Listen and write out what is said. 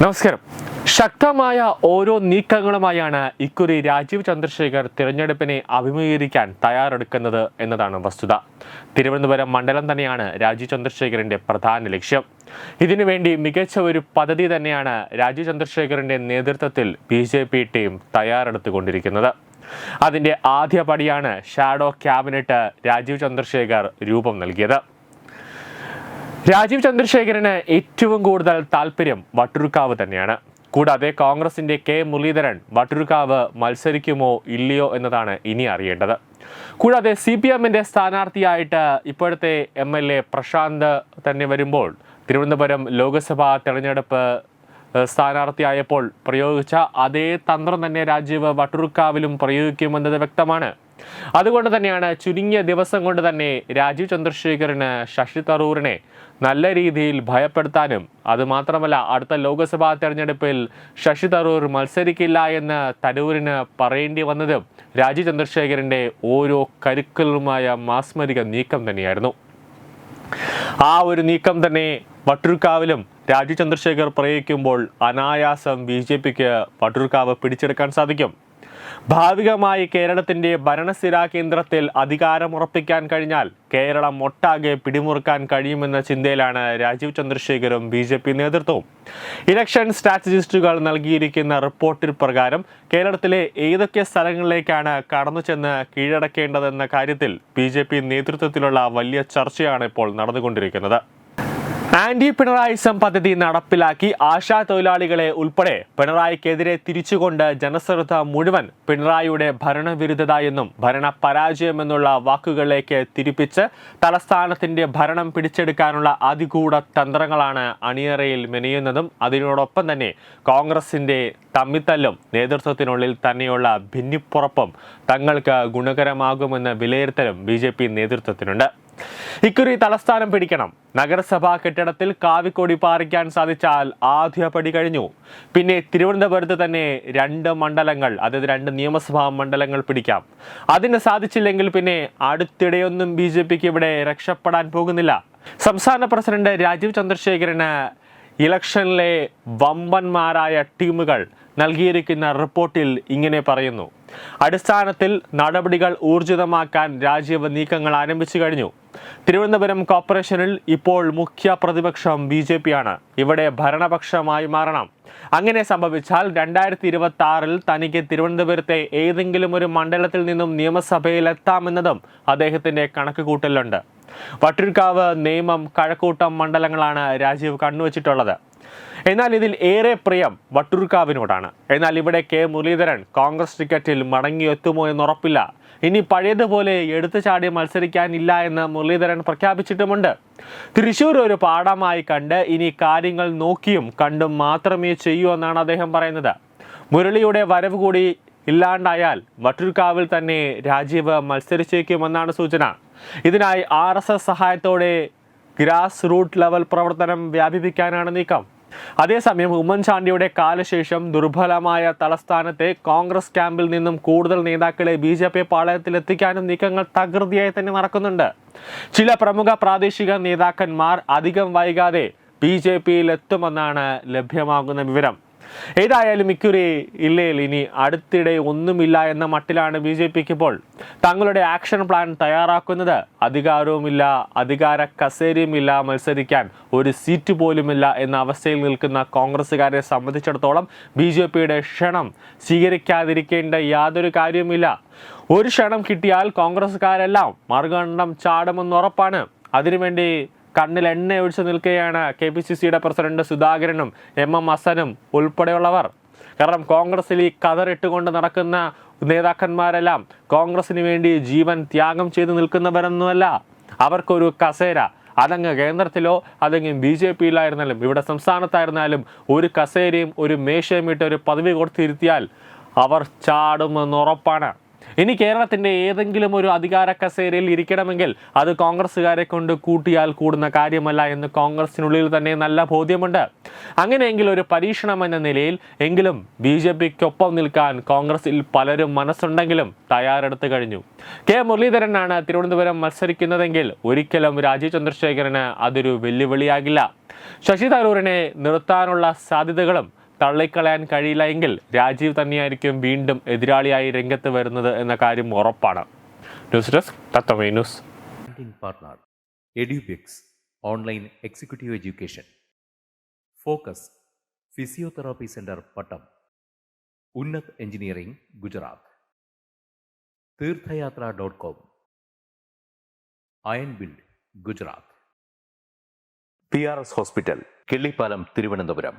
നമസ്കാരം. ശക്തമായ ഓരോ നീക്കങ്ങളുമായാണ് ഇക്കുറി രാജീവ് ചന്ദ്രശേഖർ തിരഞ്ഞെടുപ്പിനെ അഭിമുഖീകരിക്കാൻ തയ്യാറെടുക്കുന്നത് എന്നതാണ് വസ്തുത. തിരുവനന്തപുരം മണ്ഡലം തന്നെയാണ് രാജീവ് ചന്ദ്രശേഖറിന്റെ പ്രധാന ലക്ഷ്യം. ഇതിനുവേണ്ടി മികച്ച ഒരു പദ്ധതി തന്നെയാണ് രാജീവ് ചന്ദ്രശേഖറിന്റെ നേതൃത്വത്തിൽ ബി ജെ പി ടീം തയ്യാറെടുത്തുകൊണ്ടിരിക്കുന്നത്. അതിന്റെ ആദ്യ പടിയാണ് ഷാഡോ ക്യാബിനറ്റ് രാജീവ് ചന്ദ്രശേഖർ രൂപം നൽകിയത്. രാജീവ് ചന്ദ്രശേഖരന് ഏറ്റവും കൂടുതൽ താല്പര്യം വട്ടുരുക്കാവ് തന്നെയാണ്. കൂടാതെ കോൺഗ്രസിന്റെ കെ മുരളീധരൻ വട്ടുരുക്കാവ് മത്സരിക്കുമോ ഇല്ലയോ എന്നതാണ് ഇനി അറിയേണ്ടത്. കൂടാതെ സി പി എമ്മിന്റെ സ്ഥാനാർത്ഥിയായിട്ട് ഇപ്പോഴത്തെ എം എൽ എ പ്രശാന്ത് തന്നെ വരുമ്പോൾ തിരുവനന്തപുരം ലോക്സഭാ തെരഞ്ഞെടുപ്പ് സ്ഥാനാർത്ഥിയായപ്പോൾ പ്രയോഗിച്ച അതേ തന്ത്രം തന്നെ രാജീവ് വട്ടുരുക്കാവിലും പ്രയോഗിക്കുമെന്നത് വ്യക്തമാണ്. അതുകൊണ്ട് തന്നെയാണ് ചുരുങ്ങിയ ദിവസം കൊണ്ട് തന്നെ രാജീവ് ചന്ദ്രശേഖരന് ശശി തരൂറിനെ നല്ല രീതിയിൽ ഭയപ്പെടുത്താനും അതുമാത്രമല്ല അടുത്ത ലോക്സഭാ തെരഞ്ഞെടുപ്പിൽ ശശി തരൂർ മത്സരിക്കില്ല എന്ന് തരൂരിന് പറയേണ്ടി വന്നതും രാജീവ് ചന്ദ്രശേഖരന്റെ ഓരോ കരുക്കളുമായ മാസ്മരിക നീക്കം തന്നെയായിരുന്നു. ആ ഒരു നീക്കം തന്നെ വട്ടൂർക്കാവിലും രാജീവ് ചന്ദ്രശേഖർ പ്രയോഗിക്കുമ്പോൾ അനായാസം ബി ജെ പിക്ക് വട്ടൂർക്കാവ് പിടിച്ചെടുക്കാൻ സാധിക്കും. ഭാവികമായി കേരളത്തിന്റെ ഭരണസ്ഥിരാ കേന്ദ്രത്തിൽ അധികാരമുറപ്പിക്കാൻ കഴിഞ്ഞാൽ കേരളം ഒട്ടാകെ പിടിമുറുക്കാൻ കഴിയുമെന്ന ചിന്തയിലാണ് രാജീവ് ചന്ദ്രശേഖരും ബി ജെ പി നേതൃത്വവും. ഇലക്ഷൻ സ്ട്രാറ്റജിസ്റ്റുകൾ നൽകിയിരിക്കുന്ന റിപ്പോർട്ടിൽ പ്രകാരം കേരളത്തിലെ ഏതൊക്കെ സ്ഥലങ്ങളിലേക്കാണ് കടന്നു ചെന്ന് കീഴടക്കേണ്ടതെന്ന കാര്യത്തിൽ ബി നേതൃത്വത്തിലുള്ള വലിയ ചർച്ചയാണ് ഇപ്പോൾ നടന്നുകൊണ്ടിരിക്കുന്നത്. ആന്റി പിണറായിസം പദ്ധതി നടപ്പിലാക്കി ആശാ തൊഴിലാളികളെ ഉൾപ്പെടെ പിണറായിക്കെതിരെ തിരിച്ചുകൊണ്ട് ജനശ്രദ്ധ മുഴുവൻ പിണറായിയുടെ ഭരണവിരുദ്ധത എന്നും ഭരണ പരാജയമെന്നുള്ള വാക്കുകളിലേക്ക് തിരിപ്പിച്ച് തലസ്ഥാനത്തിന്റെ ഭരണം പിടിച്ചെടുക്കാനുള്ള അതിഗൂഢ തന്ത്രങ്ങളാണ് അണിയറയിൽ മെനയുന്നതും അതിനോടൊപ്പം തന്നെ കോൺഗ്രസിന്റെ തമ്മിത്തല്ലും നേതൃത്വത്തിനുള്ളിൽ തന്നെയുള്ള ഭിന്നിപ്പുറപ്പും തങ്ങൾക്ക് ഗുണകരമാകുമെന്ന വിലയിരുത്തലും ബി നേതൃത്വത്തിനുണ്ട്. ഇക്കുറി തലസ്ഥാനം പിടിക്കണം. നഗരസഭാ കെട്ടിടത്തിൽ കാവിക്കൊടി പാറിക്കാൻ സാധിച്ചാൽ ആദ്യ പടി കഴിഞ്ഞു. പിന്നെ തിരുവനന്തപുരത്ത് തന്നെ രണ്ട് മണ്ഡലങ്ങൾ അതായത് രണ്ട് നിയമസഭാ മണ്ഡലങ്ങൾ പിടിക്കാം. അതിന് സാധിച്ചില്ലെങ്കിൽ പിന്നെ അടുത്തിടെയൊന്നും ബി ജെ പിക്ക് ഇവിടെ രക്ഷപ്പെടാൻ പോകുന്നില്ല. സംസ്ഥാന പ്രസിഡന്റ് രാജീവ് ചന്ദ്രശേഖരന് ഇലക്ഷനിലെ വമ്പന്മാരായ ടീമുകൾ നൽകിയിരിക്കുന്ന റിപ്പോർട്ടിൽ ഇങ്ങനെ പറയുന്നു. അടിസ്ഥാനത്തിൽ നടപടികൾ ഊർജിതമാക്കാൻ രാജീവ് നീക്കങ്ങൾ ആരംഭിച്ചു കഴിഞ്ഞു. തിരുവനന്തപുരം കോർപ്പറേഷനിൽ ഇപ്പോൾ മുഖ്യ പ്രതിപക്ഷം ബി ജെ പി ആണ് ഇവിടെ ഭരണപക്ഷമായി മാറണം. അങ്ങനെ സംഭവിച്ചാൽ രണ്ടായിരത്തി ഇരുപത്തി ആറിൽ തനിക്ക് തിരുവനന്തപുരത്തെ ഏതെങ്കിലും ഒരു മണ്ഡലത്തിൽ നിന്നും നിയമസഭയിലെത്താമെന്നതും അദ്ദേഹത്തിന്റെ കണക്കുകൂട്ടലുണ്ട് വട്ടിയൂർക്കാവ് നേമം കഴക്കൂട്ടം മണ്ഡലങ്ങളാണ് രാജീവ് കണ്ണുവച്ചിട്ടുള്ളത്. എന്നാൽ ഇതിൽ ഏറെ പ്രിയം വട്ടൂർക്കാവിനോടാണ് എന്നാൽ ഇവിടെ കെ മുരളീധരൻ കോൺഗ്രസ് ടിക്കറ്റിൽ മടങ്ങിയെത്തുമോ എന്നുറപ്പില്ല ഇനി പഴയതുപോലെ എടുത്തു ചാടി മത്സരിക്കാനില്ല എന്ന് മുരളീധരൻ പ്രഖ്യാപിച്ചിട്ടുമുണ്ട്. തൃശൂർ ഒരു പാഠമായി കണ്ട് ഇനി കാര്യങ്ങൾ നോക്കിയും കണ്ടും മാത്രമേ ചെയ്യൂ എന്നാണ് അദ്ദേഹം പറയുന്നത്. മുരളിയുടെ വരവ് കൂടി ഇല്ലാണ്ടായാൽ വട്ടൂർക്കാവിൽ തന്നെ രാജീവ് മത്സരിച്ചേക്കുമെന്നാണ് സൂചന. ഇതിനായി ആർ സഹായത്തോടെ ഗ്രാസ് റൂട്ട് ലെവൽ പ്രവർത്തനം വ്യാപിപ്പിക്കാനാണ് നീക്കം. അതേസമയം ഉമ്മൻചാണ്ടിയുടെ കാലശേഷം ദുർബലമായ തലസ്ഥാനത്തെ കോൺഗ്രസ് ക്യാമ്പിൽ നിന്നും കൂടുതൽ നേതാക്കളെ ബി ജെ പി പാളയത്തിലെത്തിക്കാനും നീക്കങ്ങൾ തകൃതിയായി തന്നെ നടക്കുന്നുണ്ട്. ചില പ്രമുഖ പ്രാദേശിക നേതാക്കന്മാർ അധികം വൈകാതെ ബി ജെ പിയിൽ എത്തുമെന്നാണ് ലഭ്യമാകുന്ന വിവരം. ഏതായാലും ഇക്കുറി ഇല്ലയിൽ ഇനി അടുത്തിടെ ഒന്നുമില്ല എന്ന മട്ടിലാണ് ബി ജെ പിക്ക് ഇപ്പോൾ. തങ്ങളുടെ ആക്ഷൻ പ്ലാൻ തയ്യാറാക്കുന്നത് അധികാരവുമില്ല അധികാര കസേരയുമില്ല മത്സരിക്കാൻ ഒരു സീറ്റ് പോലുമില്ല എന്ന അവസ്ഥയിൽ നിൽക്കുന്ന കോൺഗ്രസ്സുകാരെ സംബന്ധിച്ചിടത്തോളം ബി ജെ പിയുടെ ക്ഷണം സ്വീകരിക്കാതിരിക്കേണ്ട യാതൊരു കാര്യവുമില്ല. ഒരു ക്ഷണം കിട്ടിയാൽ കോൺഗ്രസ്സുകാരെല്ലാം മറുകണ്ഠം ചാടുമെന്ന് ഉറപ്പാണ് അതിനുവേണ്ടി കണ്ണിൽ എണ്ണ ഒഴിച്ചു നിൽക്കുകയാണ് കെ പി സി സിയുടെ പ്രസിഡന്റ് സുധാകരനും എം എം ഹസനും ഉൾപ്പെടെയുള്ളവർ. കാരണം കോൺഗ്രസിൽ ഈ കതറിട്ടുകൊണ്ട് നടക്കുന്ന നേതാക്കന്മാരെല്ലാം കോൺഗ്രസിന് വേണ്ടി ജീവൻ ത്യാഗം ചെയ്തു നിൽക്കുന്നവരൊന്നുമല്ല. അവർക്കൊരു കസേര. അതങ്ങ് കേന്ദ്രത്തിലോ അതെങ്കിൽ ബി ജെ പിയിലായിരുന്നാലും ഇവിടെ സംസ്ഥാനത്തായിരുന്നാലും ഒരു കസേരയും ഒരു മേശയും ഇട്ട് ഒരു പദവി കൊടുത്തിരുത്തിയാൽ അവർ ചാടുമെന്ന് ഉറപ്പാണ്. ഇനി കേരളത്തിന്റെ ഏതെങ്കിലും ഒരു അധികാര കസേരയിൽ ഇരിക്കണമെങ്കിൽ അത് കോൺഗ്രസ്സുകാരെ കൊണ്ട് കൂട്ടിയാൽ കൂടുന്ന കാര്യമല്ല എന്ന് കോൺഗ്രസിനുള്ളിൽ തന്നെ നല്ല ബോധ്യമുണ്ട്. അങ്ങനെയെങ്കിൽ ഒരു പരീക്ഷണം എന്ന നിലയിൽ എങ്കിലും ബി ജെ പിക്കൊപ്പം നിൽക്കാൻ കോൺഗ്രസിൽ പലരും മനസ്സുണ്ടെങ്കിലും തയ്യാറെടുത്തു കഴിഞ്ഞു. കെ മുരളീധരനാണ് തിരുവനന്തപുരം മത്സരിക്കുന്നതെങ്കിൽ ഒരിക്കലും രാജീവ് ചന്ദ്രശേഖരന് അതൊരു വെല്ലുവിളിയാകില്ല. ശശി തരൂരിനെ നിർത്താനുള്ള സാധ്യതകളും തള്ളിക്കളയാൻ കഴിയില്ല എങ്കിൽ രാജീവ് തന്നെയായിരിക്കും വീണ്ടും എതിരാളിയായി രംഗത്ത് വരുന്നത് എന്ന കാര്യം ഉറപ്പാണ്. News desk Tatwamayi news. Branding Edubix online executive education focus physiotherapy centre Pattom Unnat engineering Gujarat Theerthayathra dot com iron build Gujarat P R S hospital Killipalam Thiruvananthapuram